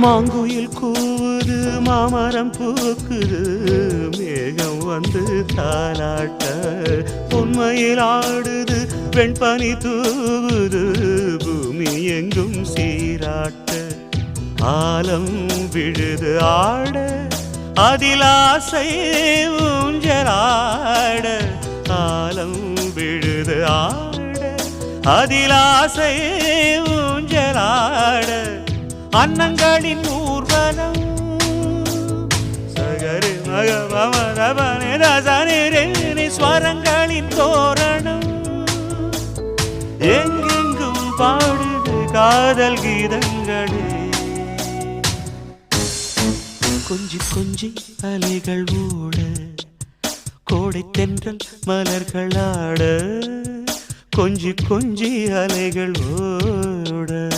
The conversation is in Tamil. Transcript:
மாங்குயில் கூவுது மாமரம் பூக்குது மேகம் வந்து தாலாட்ட உண்மையில் ஆடுது வெண்பனி தூவுது பூமி எங்கும் சீராட்ட ஆலம் விழுது ஆட அதில் ஆசை ஊஞ்சலாட. ஆலம் விழுது ஆட அதில் ஆசை ஊஞ்சலாட. அன்னங்களின் ஊர்வலம். சகரு மக ஸ்வரங்களின் தோரணம். எங்கெங்கும் பாடுது காதல் கீதங்களே. கொஞ்சி கொஞ்சி அலைகள் ஓட கோடை தென்றல் மலர்களாட கொஞ்சி கொஞ்சி அலைகள் ஓட.